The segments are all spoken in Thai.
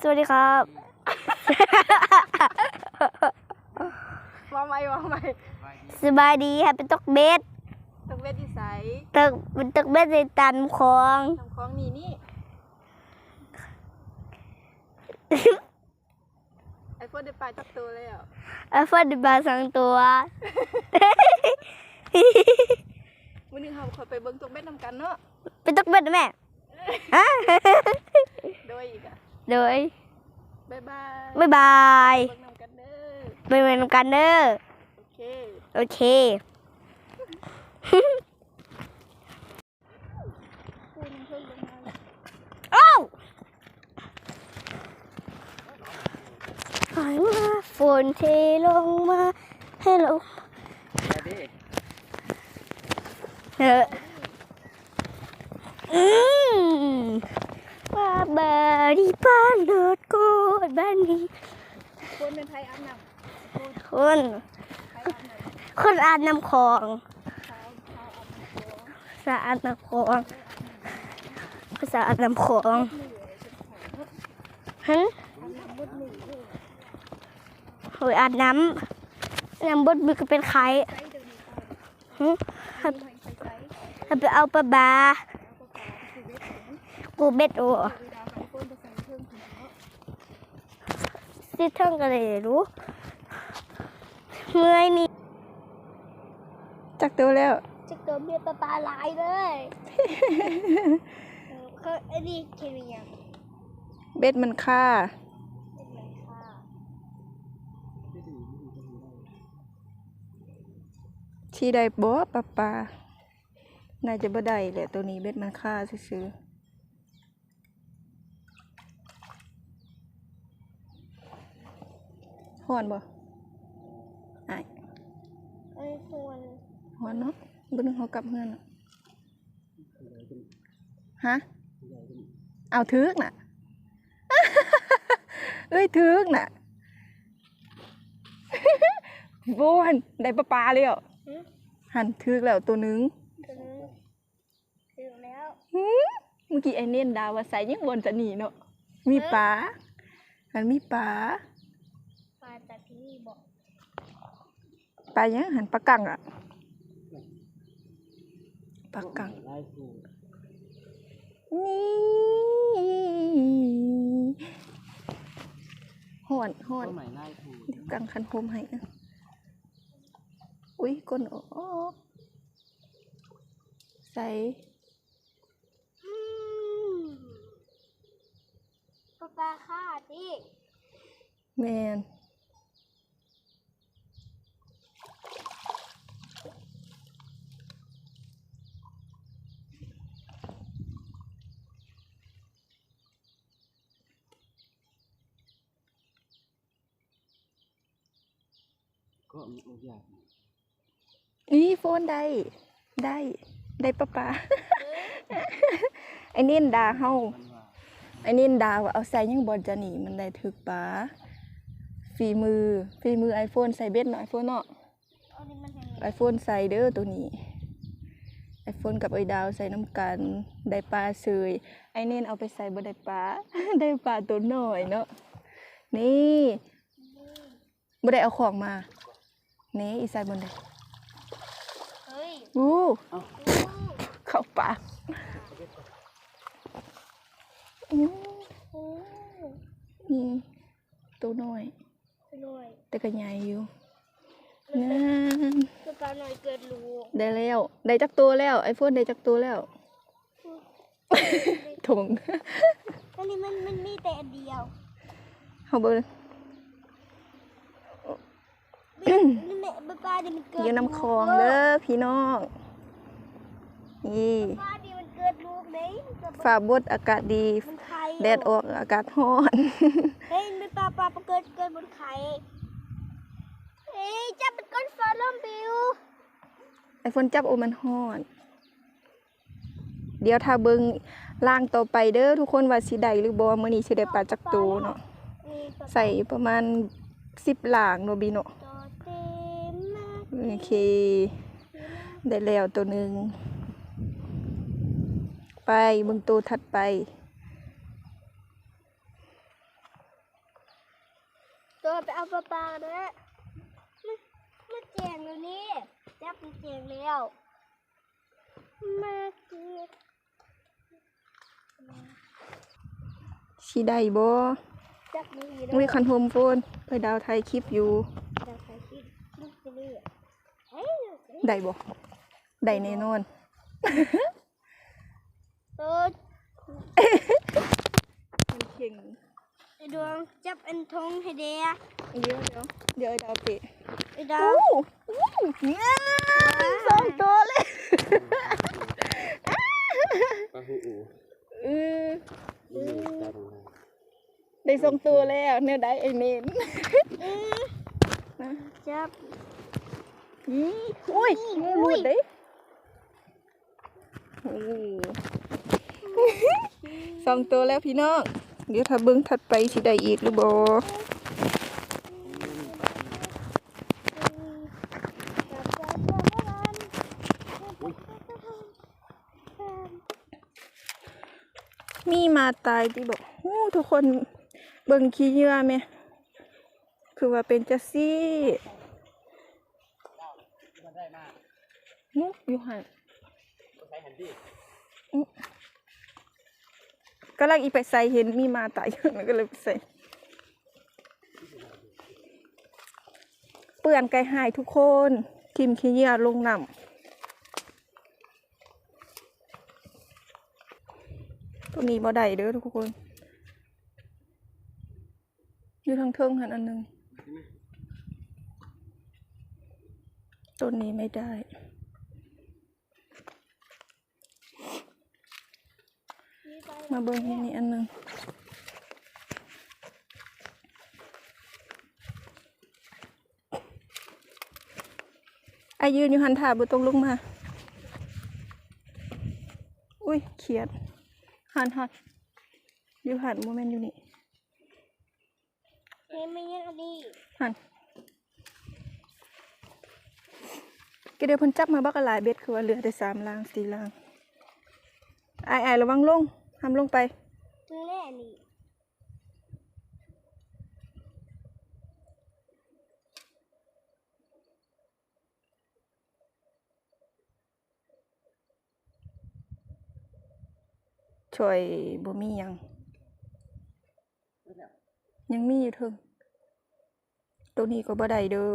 สวัสดีครับว่าไม่ว่าไม่สบายดีครับเป็นตกเบ็ดต้องเวทีใสตกเป็นตกเบ็ดในตันคลองทำของนี่นี่ไอโฟนได้ปลาจับตัวแล้วอัลฟาดิบาสองตัววันนี้เราขอไปเบิ้งตัวเบ็ดนำกันเนาะเป็นตกเบ็ดนะแม่ฮะโดยอีกอะ โดยบ๊ายบายบ๊ายบายเบิ้งนำกันเด้อไปเวนกันเด้อโอเค โอเคคุณเพิ่งลงมาโอ้าวฝนมาฝนเทลงมาให้เราเอออืมว่า บาดีบ้านโดดโกดบ้านนี้ คนเป็นไทยอาบน้ำคน คนอาบน้ำคนอาบน้ำคลองเช้าเช้าอาบน้ำตัวสะอาดน้ำคลองภาษาอาบน้ำคลองฮะอาบน้ำบดมือเลยโอ้ยอาบน้ำน้ำบดมือก็เป็นไข้ใช้เดี๋ยวนี้หึไปเอาปลาบากูเบ็ดโอ เวลาไอโฟนจะใส่เพิ่มถึงเนาะ ซิเทิงกันเลยรู้เมื่อยนี่จักตัวแล้วจะเกิดเบียปลาปลาหลายเลยเขาอันนี้เขียนยังเบ็ดมันค่าเป็นไงค่ะที่ได้บ่ปลาปลาน่าจะบ่ได้แหละตัวนี้เบ็ดมันค่าซื่อ ๆฮ้อนบ่อ้ายไอ้ส่วนฮ้อนเนาะบ่นึงเฮากลับเฮือนเนาะฮะเอาถึกน่ะเอ้ยถึกน่ะโว้หันได้ปลาปลาเลยอะหันถึกแล้วตัวหนึงถึงถึงแล้วหืมเมื่อกี้ไอ้เน่นดาวว่าใส่ยังบนจะหนีเนาะมีปลาหันมีปลามา จากที่นี่บอกปลายังหันปลากังอะปลากังนี่ห่อนห่อนเดี๋ยวกังคันโฮมให้นะอุ้ยก้นออกใส่อืมปลาปลาค่าดิแมน ก็มีโอกาสนี่โฟนได้ ได้ ได้ปะปะไอ้นี่ดาเฮามันว่าไอ้นี่ดาว่าเอาใส่ยังบอลจะหนีมันได้ถึกปลาฝีมือฝีมือไอโฟนใส่เบ็ดเนาะไอโฟนเนาะอันนี้มันยังไงไอโฟนใส่เด้อตัวนี้ไอโฟนกับไอดาวใส่น้ำกันได้ปลาเสยไอเน้นเอาไปใส่บ่ได้ปลาได้ปลาตัวน้อยเนาะนี่บ่ได้เอาของมา นี่อีใส่บนได้เฮ้ยอู้อู้เข้าปากอู้อู้นี่ตัวน้อยไปหน่อยแต่ก็ใหญ่อยู่งามปลาปลาหน่อยเกิดลูกได้แล้ว ได้จักตัวแล้ว ไอโฟนได้จักตัวแล้วถุงอันนี้มันมันมีแต่อันเดียวเฮาเบิ่งนี่แม่ปลาปลาดิมันเกิด อยู่น้ำคลองเด้อพี่น้องนี่ปลาดิมันเกิดลูกไหนฝ่าบดอากาศดีมันไข่แดดออกอากาศร้อนเฮ้ยมันปลาปลาปลาเกิดเกิดบนไข่เฮ้ยจับเป็นก้อนฟ้าล่มปิวไอฝนจับโอมันร้อน เดี๋ยวถ้าเบิ่งล่างต่อไปเด้อทุกคนว่าสิได้หรือบ่มื้อนี้สิได้ปลาจักตูเนาะนี่ปลาใส่ประมาณ10หลางเนาะบีเนาะตัวเต็มมาก โอเค ได้แล้วตัวหนึงไปเบิ่งตัวถัดไป ตัวไปเอาปลาปลาเด้อมันมันเจียงแล้วนี่จับมันเจียงแล้วมาเจียงสิได้บ่จับมืออุ้ยคันโฮมโฟนไปดาวไทยคลิปอยู่จับไปคิดลูกไปเรื่อยเฮ้ย ได้บ่ได้แน่นอนตัวมันเข่งไอ้ดวงจับอันทงให้เดียเดี๋ยวเดี๋ยวเดี๋ยวไอ้ดาวเตะไอ้ดาโอ้วโหงามสองตัวเลยอูเอได้สองตัวแล้วเนี่ยได้ไอ้เน้นจับ อีอุ้ยงูหลุดเด้โอ้สองตัวแล้วพี่น้อง เดี๋ยวถ้าเบิ้งถัดไปสิได้อีกหรือบ่มีมาตายที่บอกโอ้ทุกคนเบิ่งขี้เหยื่อไหม คือว่าเป็นจัสซี่ นุกอยู่หันอื้อกำลังอีไปใส่เห็นมีมาตายมันก็เลยไปใส่เปื่อนไก่หายทุกคนทิมขี้เยื่อลงน้ำตัวนี้บ่ได้เด้อทุกคน อยู่ทางเทิงหันอันหนึ่งต้นนี้ไม่ได้ มาเบิ่งที่นี่อันหนึงไอายืนอยู่หันถ่าบุตรงลงมา อุ้ยเขียดหันหันอยู่หันโมเมนต์อยู่นี่เฮ้ยไม่ยังอันนี้หันก็เดี๋ยวเพิ่นจับมาบักหลายเบ็ดคือว่าเหลือแต่สามลางสี่ลางอายอายระวังลง ห้ามลงไปแน่นี่ช่วยบ่มีหยัง ยังมีอยู่เถิงตัวนี้ก็บ่ได้เด้อ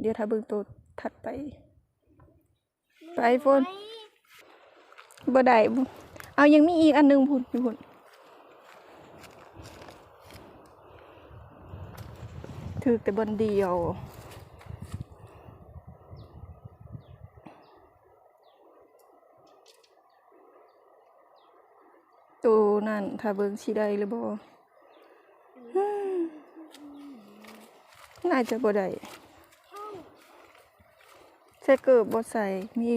เดี๋ยวถ้าเบิ่งตัวถัดไป ไปโฟนบ่ได้บ่ เอายังมีอีกอันหนึงพุ่นอยู่พุ่นถือแต่บนเดียวตัวนั่นถ้าเบิ่งสิได้หรือบ่อืมน่าจะบ่ได้ใส่เกิบบ่ใส่มี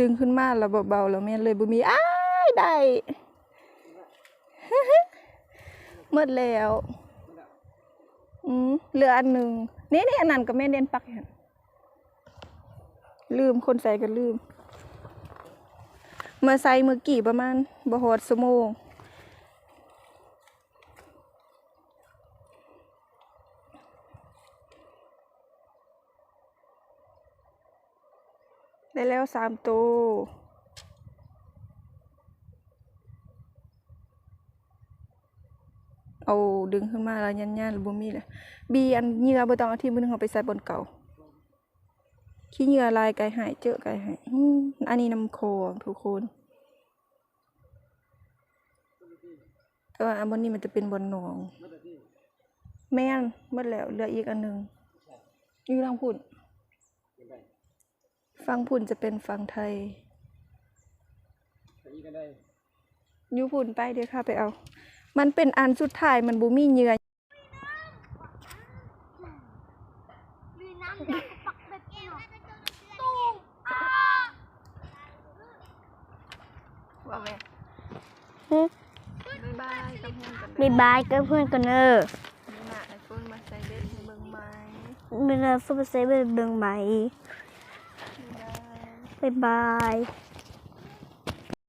ดึงขึ้นมาแล้วเบาๆแล้วแม่นเลยบ่มีอ้ายได้หมดแล้ว อืมเหลืออันหนึ่งนี่นี่อันนั้นก็แม่เด่นปักเห็นลืมคนใส่ก็ลืม เมื่อใส่เมื่อกี่ประมาณบ่หอดสุโมง แล้วสามตัว เอาดึงขึ้นมาแล้วยันยันหรือบ่มีเลยบีอันเหยื่อบ่ต้องเอาที่มือนึงเอาไปใส่บนเก่า ขี้เหยื่อลายไก่หายเจอไก่หายอันนี้น้ำโคงทุกคนแต่ว่าอันบนนี้มันจะเป็นบนหนอง แม่นหมดแล้วเหลืออีกอันหนึ่งอยู่ทางพุ่น ฟังพุ่นจะเป็นฟังไทยอันนี้ก็ได้อยู่พุ่นไปเดี๋ยวค่ะไปเอา มันเป็นอันสุดท้ายมันบูมีเหยื่อลุยน้ำยาปักแบบเอวตุ้มอ้าว่าแม่ฮึบายบายกับเพื่อนกันบ๊ายบายกับเพื่อนกันเนอะนี่นะไอโฟนมาใส่เบ็ดให้เบิ่งไหมเวลาฟุตบอลเซเว่นเบิ่งไหมบ๊ายบาย บ๊ายบาย